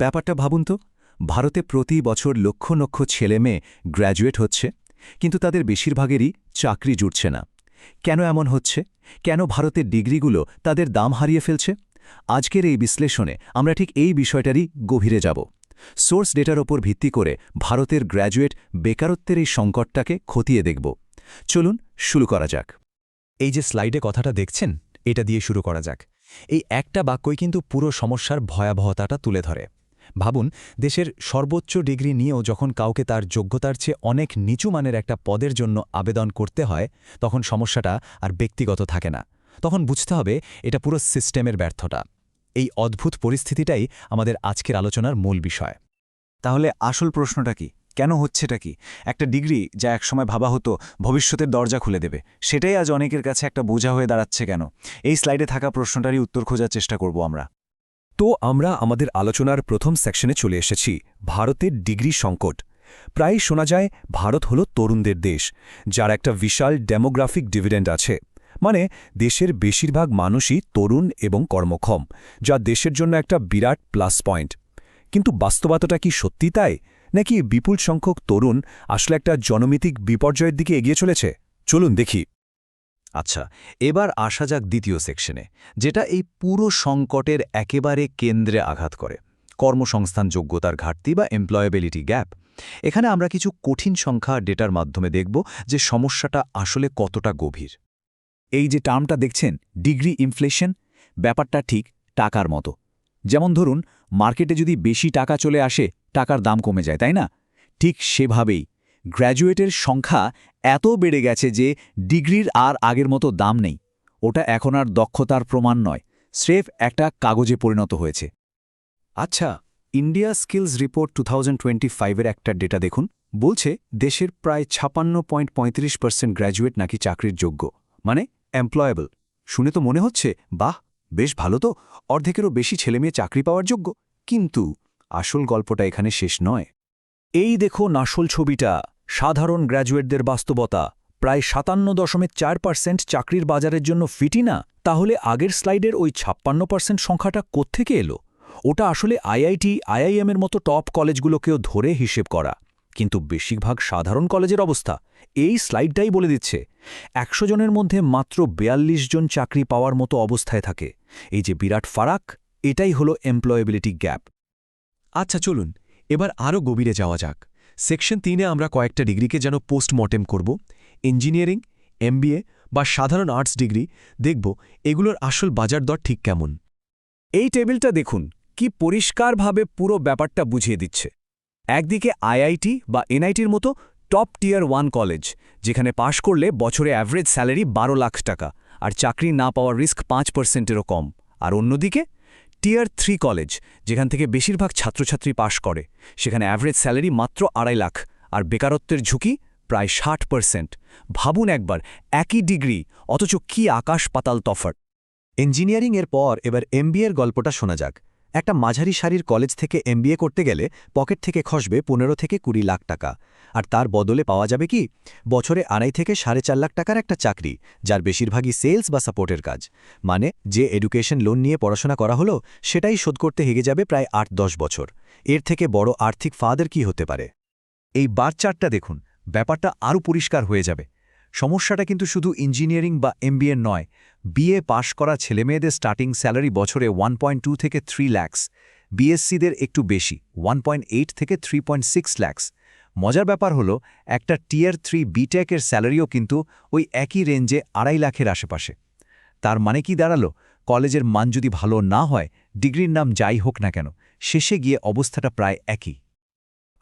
ব্যাপারটা ভাবুন তো, ভারতে প্রতি বছর লক্ষ লক্ষ ছেলে মেয়ে গ্র্যাজুয়েট হচ্ছে, কিন্তু তাদের বেশিরভাগেরই চাকরি জুটছে না। কেন এমন হচ্ছে? কেন ভারতের ডিগ্রিগুলো তাদের দাম হারিয়ে ফেলছে? আজকের এই বিশ্লেষণে আমরা ঠিক এই বিষয়টারই গভীরে যাব। সোর্স ডেটার ওপর ভিত্তি করে ভারতের গ্র্যাজুয়েট বেকারত্বের এই সংকটটাকে খতিয়ে দেখব। চলুন শুরু করা যাক। এই যে স্লাইডে কথাটা দেখছেন, এটা দিয়ে শুরু করা যাক। এই একটা বাক্যই কিন্তু পুরো সমস্যার ভয়াবহতাটা তুলে ধরে। ভাবুন, দেশের সর্বোচ্চ ডিগ্রি নিয়েও যখন কাউকে তার যোগ্যতার চেয়ে অনেক নিচু মানের একটা পদের জন্য আবেদন করতে হয়, তখন সমস্যাটা আর ব্যক্তিগত থাকে না। তখন বুঝতে হবে এটা পুরো সিস্টেমের ব্যর্থতা। এই অদ্ভুত পরিস্থিতিটাই আমাদের আজকের আলোচনার মূল বিষয়। তাহলে আসল প্রশ্নটা কি? কেন হচ্ছেটা কি? একটা ডিগ্রি যা একসময় ভাবা হতো ভবিষ্যতের দরজা খুলে দেবে, সেটাই আজ অনেকের কাছে একটা বোঝা হয়ে দাঁড়াচ্ছে কেন? এই স্লাইডে থাকা প্রশ্নটারই উত্তর খোঁজার চেষ্টা করব আমরা। তো আমরা আমাদের আলোচনার প্রথম সেকশনে চলে এসেছি, ভারতের ডিগ্রি সংকট। প্রায় শোনা যায়, ভারত হল তরুণদের দেশ, যার একটা বিশাল ডেমোগ্রাফিক ডিভিডেন্ড আছে। মানে দেশের বেশিরভাগ মানুষই তরুণ এবং কর্মক্ষম, যা দেশের জন্য একটা বিরাট প্লাস পয়েন্ট। কিন্তু বাস্তবতাটা কি সত্যি তাই? নাকি বিপুল সংখ্যক তরুণ আসলে একটা জনমিতিক বিপর্যয়ের দিকে এগিয়ে চলেছে? চলুন দেখি। আচ্ছা এবার আসা যাক দ্বিতীয় সেকশনে, যেটা এই পুরো সংকটের একেবারে কেন্দ্রে আঘাত করে। কর্মসংস্থান যোগ্যতার ঘাটতি বা এমপ্লয়েবিলিটি গ্যাপ এখানে আমরা কিছু কঠিন সংখ্যা ডেটার মাধ্যমে দেখব যে সমস্যাটা আসলে কতটা গভীর। এই যে টার্মটা দেখছেন, ডিগ্রি ইনফ্লেশন, ব্যাপারটা ঠিক টাকার মতো। যেমন ধরুন, মার্কেটে যদি বেশি টাকা চলে আসে, টাকার দাম কমে যায়, তাই না? ঠিক সেভাবেই গ্র্যাজুয়েটের সংখ্যা এত বেড়ে গেছে যে ডিগ্রির আর আগের মতো দাম নেই। ওটা এখন আর দক্ষতার প্রমাণ নয়, স্রেফ একটা কাগজে পরিণত হয়েছে। আচ্ছা ইন্ডিয়া স্কিলস রিপোর্ট টু এর একটা ডেটা দেখুন। বলছে দেশের প্রায় ছাপান্ন পয়েন্ট পঁয়ত্রিশ পার্সেন্ট গ্র্যাজুয়েট নাকি চাকরির যোগ্য মানে এমপ্লয়েবল। শুনে তো মনে হচ্ছে, বাহ, বেশ ভালো তো, অর্ধেকেরও বেশি ছেলেমেয়ে চাকরি পাওয়ার যোগ্য। কিন্তু আসল গল্পটা এখানে শেষ নয়। এই দেখো নাসল ছবিটা। সাধারণ গ্র্যাজুয়েটদের বাস্তবতা, প্রায় সাতান্ন দশমিক চার পার্সেন্ট চাকরির বাজারের জন্য ফিটি না? তাহলে আগের স্লাইডের ওই ছাপ্পান্ন পার্সেন্ট সংখ্যাটা কোত্থেকে এলো? ওটা আসলে আইআইটি আইআইএমের মতো টপ কলেজগুলোকেও ধরে হিসেব করা। কিন্তু বেশিরভাগ সাধারণ কলেজের অবস্থা এই স্লাইডটাই বলে দিচ্ছে। একশো জনের মধ্যে মাত্র ৪২ জন চাকরি পাওয়ার মতো অবস্থায় থাকে। এই যে বিরাট ফারাক, এটাই হলো এমপ্লয়েবিলিটি গ্যাপ আচ্ছা চলুন, এবার আরও গভীরে যাওয়া যাক। সেকশন তিনে আমরা কয়েকটা ডিগ্রিকে যেন পোস্টমর্টেম করব, ইঞ্জিনিয়ারিং, এমবিএ বা সাধারণ আর্টস ডিগ্রি, দেখব এগুলোর আসল বাজার দর ঠিক কেমন। এই টেবিলটা দেখুন, কি পরিষ্কারভাবে পুরো ব্যাপারটা বুঝিয়ে দিচ্ছে। একদিকে আইআইটি বা এনআইটির মতো টপ টিয়ার ওয়ান কলেজ, যেখানে পাশ করলে বছরে অ্যাভারেজ স্যালারি বারো লাখ টাকা, আর চাকরি না পাওয়ার রিস্ক পাঁচ পার্সেন্টেরও কম, আর অন্যদিকে টিয়ার থ্রি কলেজ যেখান থেকে বেশিরভাগ ছাত্রছাত্রী পাশ করে। সেখানে অ্যাভারেজ স্যালারি মাত্র আড়াই লাখ, আর বেকারত্বের ঝুঁকি প্রায় ষাট পার্সেন্ট ভাবুন একবার, একই ডিগ্রি অথচ কি আকাশ পাতাল তফাট ইঞ্জিনিয়ারিংয়ের পর এবার এমবিএর গল্পটা শোনা যাক। একটা মাঝারি সারির কলেজ থেকে এমবিএ করতে গেলে পকেট থেকে খসবে পনেরো থেকে কুড়ি লাখ টাকা। আর তার বদলে পাওয়া যাবে কি? বছরে আড়াই থেকে সাড়ে চার লাখ টাকার একটা চাকরি, যার বেশিরভাগই সেলস বা সাপোর্টের কাজ। মানে যে এডুকেশন লোন নিয়ে পড়াশোনা করা হলো, সেটাই শোধ করতে হেগে যাবে প্রায় আট দশ বছর। এর থেকে বড় আর্থিক ফাদের কি হতে পারে? এই বার চারটা দেখুন, ব্যাপারটা আরও পরিষ্কার হয়ে যাবে। সমস্যাটা কিন্তু শুধু ইঞ্জিনিয়ারিং বা এমবিএ নয়, বিএ পাশ করা ছেলেমেয়েদের স্টার্টিং স্যালারি বছরে ওয়ান থেকে থ্রি ল্যাক্স, বিএসসিদের একটু বেশি, ওয়ান থেকে থ্রি ল্যাক্স। মজার ব্যাপার হলো, একটা টিয়ার থ্রি বিটেকের স্যালারিও কিন্তু ওই একই রেঞ্জে আড়াই লাখের আশেপাশে। তার মানে কি দাঁড়াল? কলেজের মান যদি ভালো না হয়, ডিগ্রির নাম যাই হোক না কেন, শেষে গিয়ে অবস্থাটা প্রায় একই।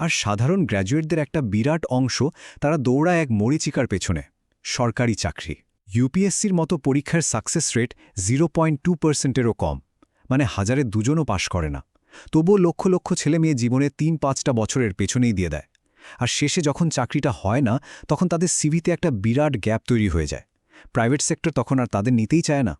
আর সাধারণ গ্র্যাজুয়েটদের একটা বিরাট অংশ তারা দৌড়া এক মরিচিকার পেছনে, সরকারি চাকরি। ইউপিএসসির মতো পরীক্ষার success rate zero point two পার্সেন্টেরও কম মানে হাজারে দুজনও পাশ করে না। তবুও লক্ষ লক্ষ ছেলে মেয়ে জীবনে তিন পাঁচটা বছরের পেছনেই দিয়ে দেয়। আর শেষে যখন চাকরিটা হয় না, তখন তাদের সিভিতে একটা বিরাট গ্যাপ তৈরি হয়ে যায়। প্রাইভেট সেক্টর তখন আর তাদের নিতেই চায় না।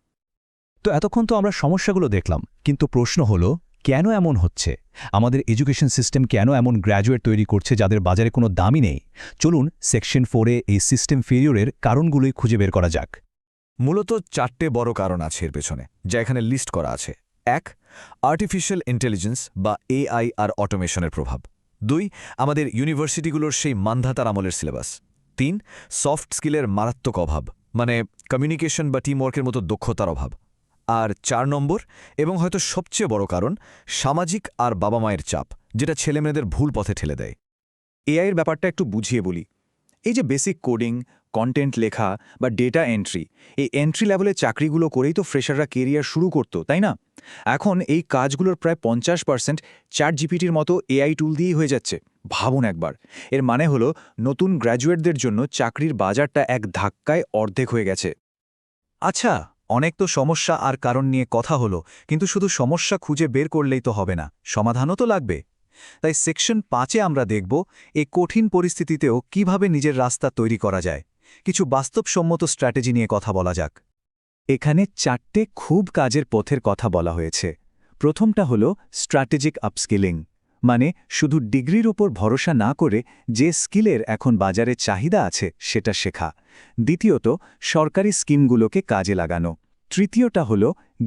তো এতক্ষণ তো আমরা সমস্যাগুলো দেখলাম, কিন্তু প্রশ্ন হলো, কেন এমন হচ্ছে? আমাদের এডুকেশন সিস্টেম কেন এমন গ্র্যাজুয়েট তৈরি করছে যাদের বাজারে কোনো দামই নেই? চলুন সেকশন ফোরে এই সিস্টেম ফেরিয়রের কারণগুলোই খুঁজে বের করা যাক। মূলত চারটে বড় কারণ আছে এর পেছনে, যা এখানে লিস্ট করা আছে। এক আর্টিফিশিয়াল ইন্টেলিজেন্স বা এআই আর অটোমেশনের প্রভাব। দুই, আমাদের ইউনিভার্সিটিগুলোর সেই মান্ধাতার আমলের সিলেবাস। তিন, সফট স্কিলের মারাত্মক অভাব মানে কমিউনিকেশন বা টিমওয়ার্কের মতো দক্ষতার অভাব। আর চার নম্বর, এবং হয়তো সবচেয়ে বড় কারণ, সামাজিক আর বাবা মায়ের চাপ, যেটা ছেলেমেয়েদের ভুল পথে ঠেলে দেয়। এআইয়ের ব্যাপারটা একটু বুঝিয়ে বলি। এই যে বেসিক কোডিং কন্টেন্ট লেখা বা ডেটা এন্ট্রি এই এন্ট্রি লেভেলের চাকরিগুলো করেই তো ফ্রেশাররা কেরিয়ার শুরু করতো, তাই না? এখন এই কাজগুলোর প্রায় পঞ্চাশ পার্সেন্ট চ্যাট জিপিটির মতো এআই টুল দিয়েই হয়ে যাচ্ছে। ভাবুন একবার। এর মানে হলো নতুন গ্র্যাজুয়েটদের জন্য চাকরির বাজারটা এক ধাক্কায় অর্ধেক হয়ে গেছে। আচ্ছা অনেক তো সমস্যা আর কারণ নিয়ে কথা হলো, কিন্তু শুধু সমস্যা খুঁজে বের করলেই তো হবে না, সমাধানও তো লাগবে। তাই সেকশন পাঁচে আমরা দেখব এই কঠিন পরিস্থিতিতেও কীভাবে নিজের রাস্তা তৈরি করা যায়। কিছু বাস্তবসম্মত স্ট্র্যাটেজি নিয়ে কথা বলা যাক। এখানে চারটে খুব কাজের পথের কথা বলা হয়েছে। প্রথমটা হল স্ট্র্যাটেজিক আপস্কিলিং মানে শুধু ডিগ্রির ওপর ভরসা না করে যে স্কিলের এখন বাজারে চাহিদা আছে সেটা শেখা। দ্বিতীয়ত, সরকারি স্কিমগুলোকে কাজে লাগানো। তৃতীয়টা হল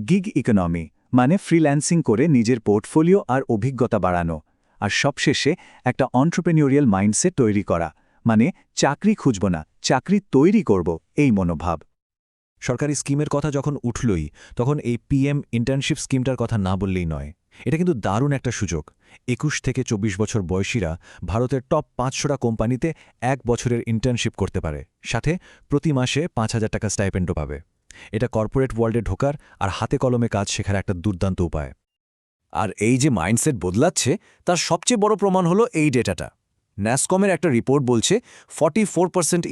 গিগ ইকোনমি মানে ফ্রিল্যান্সিং করে নিজের পোর্টফোলিও আর অভিজ্ঞতা বাড়ানো। আর সবশেষে একটা অন্টারপ্রেনিউরিয়াল মাইন্ডসেট তৈরি করা মানে চাকরি খুঁজব না, চাকরি তৈরি করব, এই মনোভাব। সরকারি স্কিমের কথা যখন উঠলই, তখন এই পিএম ইন্টার্নশিপ স্কিমটার কথা না বললেই নয়। এটা কিন্তু দারুণ একটা সুযোগ। একুশ থেকে চব্বিশ বছর বয়সীরা ভারতের টপ পাঁচশোটা কোম্পানিতে এক বছরের ইন্টার্নশিপ করতে পারে। সাথে প্রতি মাসে পাঁচ হাজার টাকা স্টাইপেন্ডও পাবে। এটা কর্পোরেট ওয়ার্ল্ডে ঢোকার আর হাতে কলমে কাজ শেখার একটা দুর্দান্ত উপায়। আর এই যে মাইন্ডসেট বদলাচ্ছে, তার সবচেয়ে বড় প্রমাণ হলো এই ডেটাটা ন্যাসকমের একটা রিপোর্ট বলছে ফর্টি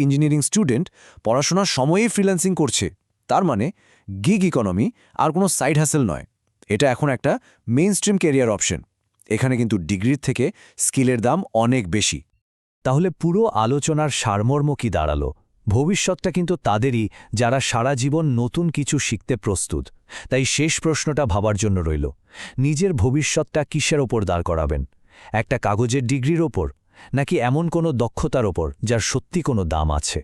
ইঞ্জিনিয়ারিং স্টুডেন্ট পড়াশোনার সময়েই ফ্রিল্যান্সিং করছে। তার মানে গিগ ইকোনমি আর কোনো সাইড হ্যাসেল নয়। এটা এখন একটা মেইন স্ট্রিম ক্যারিয়ার অপশন এখানে কিন্তু ডিগ্রির থেকে স্কিলের দাম অনেক বেশি। তাহলে পুরো আলোচনার সারমর্ম কি দাঁড়াল? ভবিষ্যৎটা কিন্তু তাদেরই, যারা সারা জীবন নতুন কিছু শিখতে প্রস্তুত। তাই শেষ প্রশ্নটা ভাবার জন্য রইল। নিজের ভবিষ্যৎটা কিসের ওপর দাঁড় করাবেন? একটা কাগজের ডিগ্রির ওপর? নাকি এমন কোনো দক্ষতার ওপর, যার সত্যি কোনো দাম আছে?